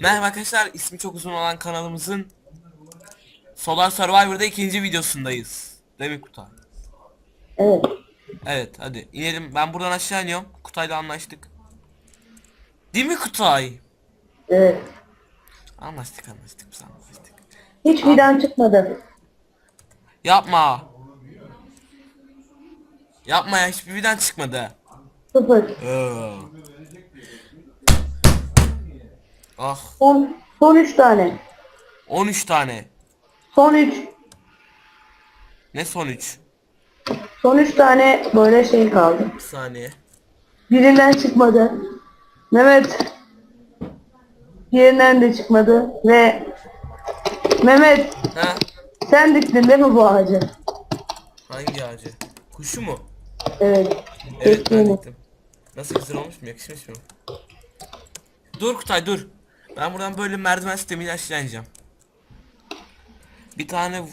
Merhaba arkadaşlar, ismi çok uzun olan kanalımızın Solar Survivor'da ikinci videosundayız. Değil mi Kutay? Evet. Evet, hadi inelim. Ben buradan aşağı iniyorum. Kutay'la anlaştık. Değil mi Kutay? Evet. Anlaştık, anlaştık, biz anlaştık. Hiç birden çıkmadı. Yapma. Yapma ya, hiçbir birden çıkmadı. Sıfır. Ee. Ah, Son, son üç tane. 13 tane. Son üç. Ne son 3? Son üç tane böyle şey kaldı. Bir saniye. Birinden çıkmadı. Mehmet. Diğerinden de çıkmadı. Ve Mehmet Ha? sen diktin değil mi bu ağacı? Hangi ağacı? Kuşu mu? Evet. Evet ben diktim. Nasıl güzel olmuş mu? Yakışmış mı? Dur Kutay dur. Ben buradan böyle merdiven sistemiyle aşağı. Bir tane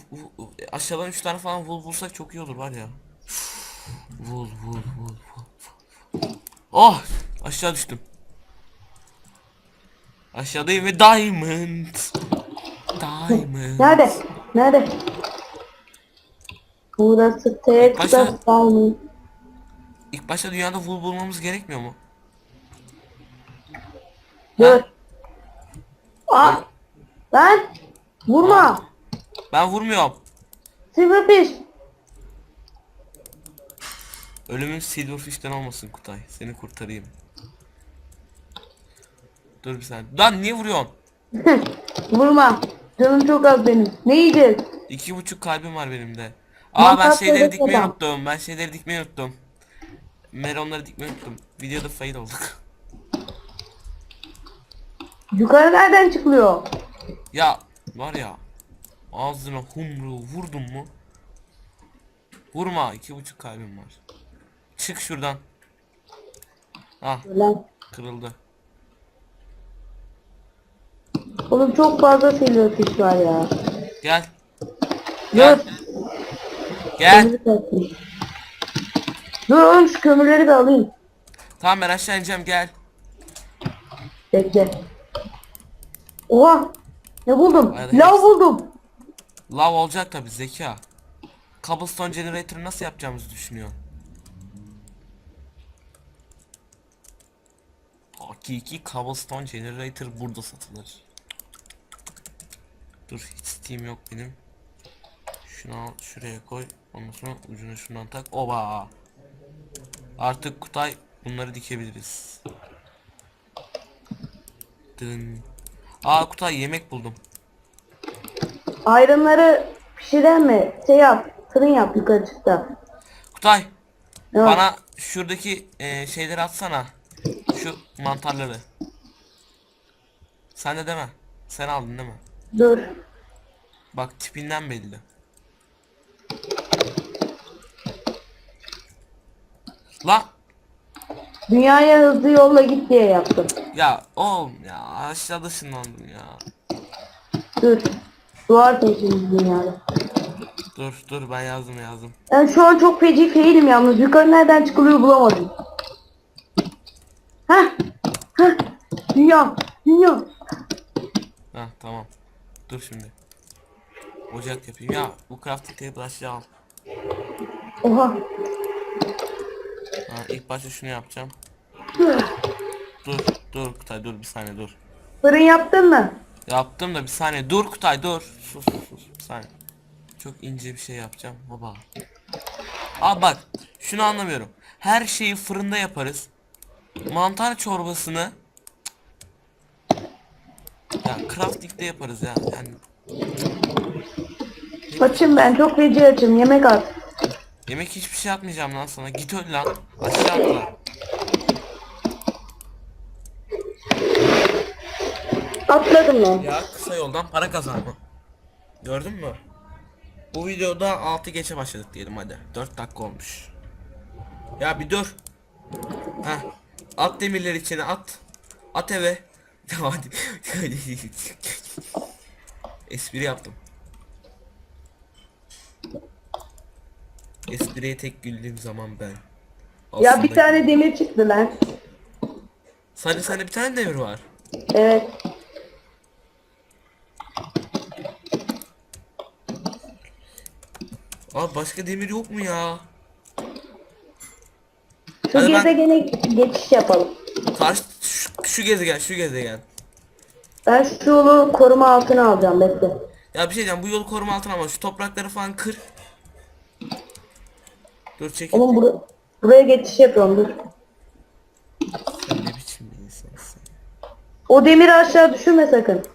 aşağıdan üç tane falan vul bulsak çok iyi olur var ya. Vul vul vul vul. vul. Oh! Aşağı düştüm. Aşağıdayım ve diamond. Diamond. Nerede? Nerede? Burası tek Başla. diamond. İlk başta dünyada vul bulmamız gerekmiyor mu? Dur. Aa! Lan! Vurma! Ben vurmuyorum. Silverfish! Ölümün Silverfish'ten olmasın Kutay. Seni kurtarayım. Dur bir saniye. Lan niye vuruyorsun? Vurma! Canım çok az benim. Ne yiyeceğiz? İki buçuk kalbim var benim de. Aa ben Mantar şeyleri söylesene. dikmeyi unuttum. Ben şeyleri dikmeyi unuttum. Meronları dikmeyi unuttum. Videoda fail olduk. Yukarı nereden çıkılıyor? ya var ya. Ağzına humru vurdum mu? Vurma. iki buçuk kalbim var. Çık şuradan. Ah Lan. kırıldı. Oğlum çok fazla silverfish var ya. Gel. Gel. Dur. Gel. Kömürü. Dur oğlum şu kömürleri de alayım. Tamam ben aşağı ineceğim gel. Bekle. Oha! Ne buldum? Hadi Lav hepsi. buldum. Lav olacak tabi zeka. Cobblestone generator'ı nasıl yapacağımızı düşünüyor. Hakiki cobblestone generator burada satılır. Dur hiç steam yok benim. Şunu al şuraya koy. Ondan sonra ucunu şundan tak. Oba. Artık Kutay bunları dikebiliriz. Dın. Aa Kutay yemek buldum. Ayrımları pişiren mi? Şey yap. Fırın yap yukarı çıkta. Kutay Ne var? Bana şuradaki e, şeyleri atsana. Şu mantarları. Sen de deme. Sen aldın değil mi? Dur. Bak tipinden belli. La Dünyaya hızlı yolla git diye yaptım. Ya oğlum ya aşağıda ışınlandım ya. Dur. Duvar peşimiz dünyada. Dur dur ben yazdım yazdım. Ben şu an çok feci failim yalnız. Yukarı nereden çıkılıyor bulamadım. Heh. Heh. Dünya. Dünya. Ha tamam. Dur şimdi. Ocak yapayım ya bu crafting table aşağı al. Oha. Ha ilk başta şunu yapacağım. Dur dur Kutay dur bir saniye dur. Fırın yaptın mı? Yaptım da bir saniye dur Kutay dur. Sus sus sus bir saniye. Çok ince bir şey yapacağım. Baba. Aa bak şunu anlamıyorum. Her şeyi fırında yaparız. Mantar çorbasını ya crafting'de yaparız ya. Yani Açım ben çok feci açım. Yemek at. yemek hiçbir şey yapmayacağım lan sana. Git öl lan. Aşağı atla. Atladım lan. Ya kısa yoldan para kazanma. Gördün mü? Bu videoda 6 geçe başladık diyelim hadi. 4 dakika olmuş. Ya bir dur. Heh. At demirleri içine at. At eve. Ya hadi. Espri yaptım. Espriye tek güldüğüm zaman ben. Ya Aslında- bir tane demir çıktı lan. Sadece sende bir tane demir var. Evet. Abi başka demir yok mu ya? Şu Hadi ben- gezegene geçiş yapalım. Karşı şu, şu gezegen şu gezegen. Ben şu yolu koruma altına alacağım bekle. Ya bir şey diyeceğim bu yolu koruma altına ama şu toprakları falan kır. Dur çekil. Oğlum bur buraya geçiş yapıyorum dur. Sen ne biçim bir insansın. O demiri aşağı düşürme sakın.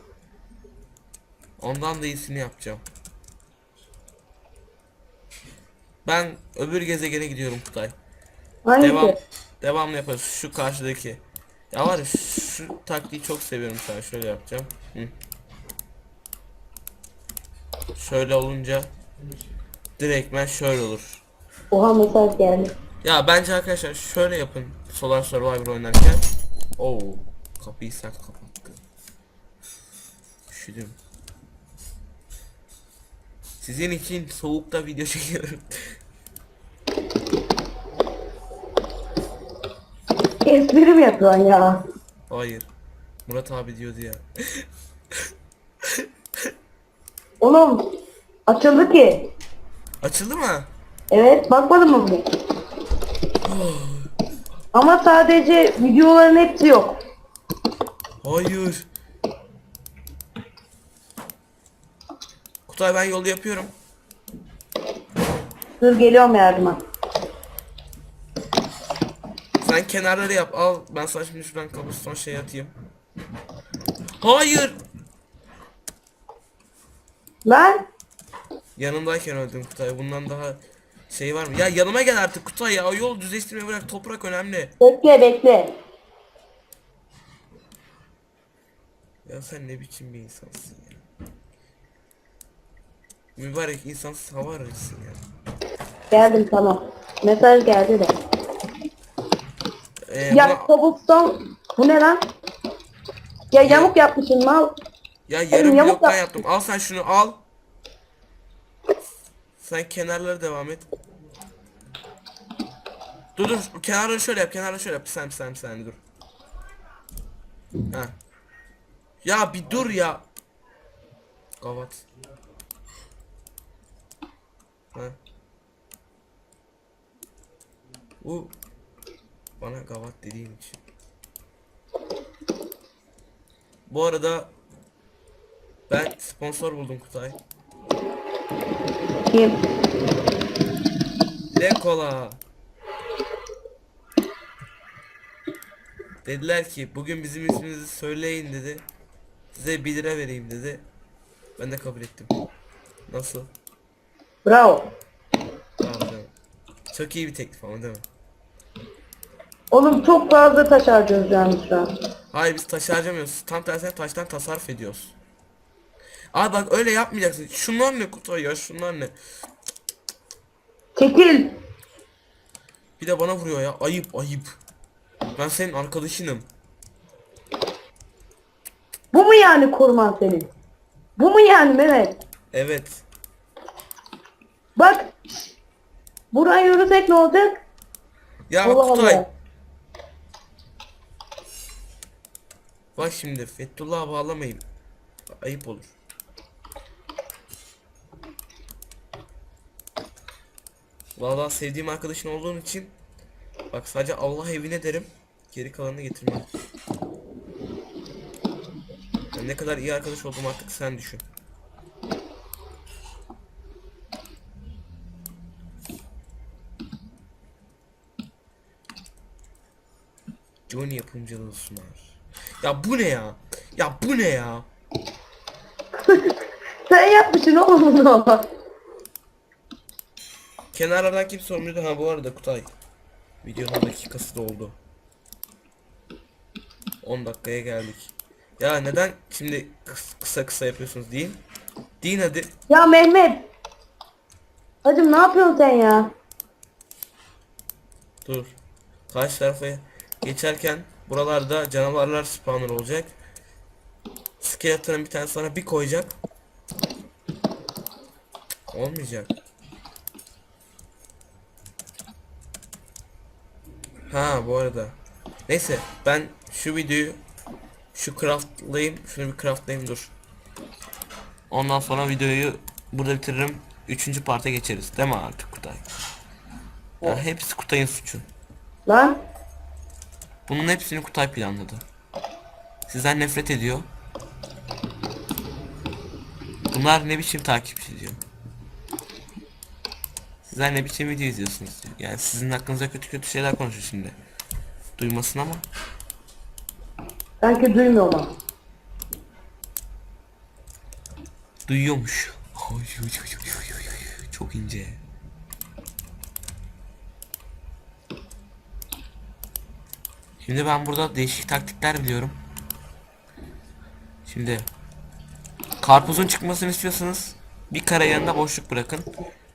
Ondan da iyisini yapacağım. Ben öbür gezegene gidiyorum Kutay. Hangisi? Devam devamlı yaparız şu karşıdaki. Ya var ya şu taktiği çok seviyorum sana şöyle yapacağım. Hı. Şöyle olunca direktmen şöyle olur. Oha mesaj geldi. Ya bence arkadaşlar şöyle yapın Solar Survivor oynarken. Oo kapıyı sert kapattı. Üşüdüm. Sizin için soğukta video çekiyorum. Espri mi yapıyorsun ya? Hayır. Murat abi diyordu ya. Oğlum açıldı ki. Açıldı mı? Evet bakmadın mı bugün? Ama sadece videoların hepsi yok. Hayır. Kutay ben yol yapıyorum. Dur geliyorum yardıma. Sen kenarları yap. Al ben sana şimdi şuradan kabuston şey atayım. Hayır. Lan Yanımdayken öldüm Kutay. Bundan daha şey var mı? Ya yanıma gel artık Kutay ya. O yol düzleştirmeyi bırak. Toprak önemli. bekle bekle. Ya sen ne biçim bir insansın ya. Mübarek insansız hava arıyorsun ya. Geldim tamam. Mesaj geldi de. Ee, Ya buna- cobblestone bu ne lan? Ya yamuk yapmışsın mal. Ya yarım yamuk bloktan yap- yaptım. Al sen şunu al. Sen kenarları devam et. Dur dur kenarları şöyle yap kenarları şöyle yap. Sen sen sen dur. Ha. Ya bir dur ya. Kavat. Ha. Bu bana gavat dediğin için. Bu arada ben sponsor buldum Kutay. Kim? Lekola. Dediler ki bugün bizim isminizi söyleyin dedi. Size 1 lira vereyim dedi. Ben de kabul ettim. Nasıl? Bravo. Mi? Çok iyi bir teklif ama değil mi? Oğlum çok fazla taş harcıyoruz şu an. Hayır biz taş harcamıyoruz. Tam tersine taştan tasarruf ediyoruz. Abi bak öyle yapmayacaksın. Şunlar ne Kutay ya şunlar ne? Çekil. Bir de bana vuruyor ya. Ayıp ayıp. Ben senin arkadaşınım. Bu mu yani koruman senin? Bu mu yani Mehmet? Evet. Bak. Buraya yürüsek ne olacak? Ya Allah Kutay. Allah. Bak şimdi Fethullah'a bağlamayın. Ayıp olur. Vallahi sevdiğim arkadaşın olduğun için bak sadece Allah evine derim. Geri kalanını getirmem. Ben ne kadar iyi arkadaş oldum artık sen düşün. Johnny yapımcılığı sunar. Ya bu ne ya? Ya bu ne ya? Sen yapmışsın oğlum bunu. Kenarlardan kim sorumluydu? Ha bu arada Kutay. Videonun dakikası da oldu. 10 dakikaya geldik. Ya neden şimdi kıs- kısa kısa yapıyorsunuz deyin. Deyin hadi. Ya Mehmet. Hacım ne yapıyorsun sen ya? Dur. Karşı tarafa geçerken buralarda canavarlar spawner olacak. Skeleton'ın bir tane sana bir koyacak. Olmayacak. Ha bu arada. Neyse ben şu videoyu şu craftlayayım. Şunu bir craftlayayım dur. Ondan sonra videoyu burada bitiririm. üçüncü parta geçeriz. Değil mi artık Kutay? Ya hepsi Kutay'ın suçu. Lan Bunun hepsini Kutay planladı. Sizden nefret ediyor. Bunlar ne biçim takipçi diyor. Sizler ne biçim video izliyorsunuz diyor. Yani sizin hakkınızda kötü kötü şeyler konuşuyor şimdi. Duymasın ama. sanki duymuyorum ama. Duyuyormuş. Oy, oy, oy, oy, oy, oy. Çok ince. Şimdi ben burada değişik taktikler biliyorum. Şimdi karpuzun çıkmasını istiyorsanız bir kare yanında boşluk bırakın.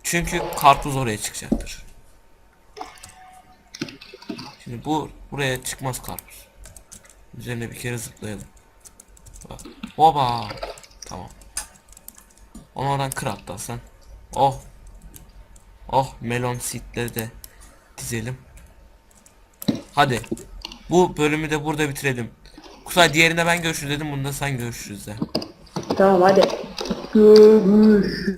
Çünkü karpuz oraya çıkacaktır. Şimdi bu buraya çıkmaz karpuz. Üzerine bir kere zıplayalım. Bak. Oba. Tamam. Onu oradan kır hatta sen. Oh. Oh melon seedleri de dizelim. Hadi. Bu bölümü de burada bitirelim. Kutay diğerinde ben görüşürüz dedim. Bunda sen görüşürüz de. Tamam hadi. Görüşürüz.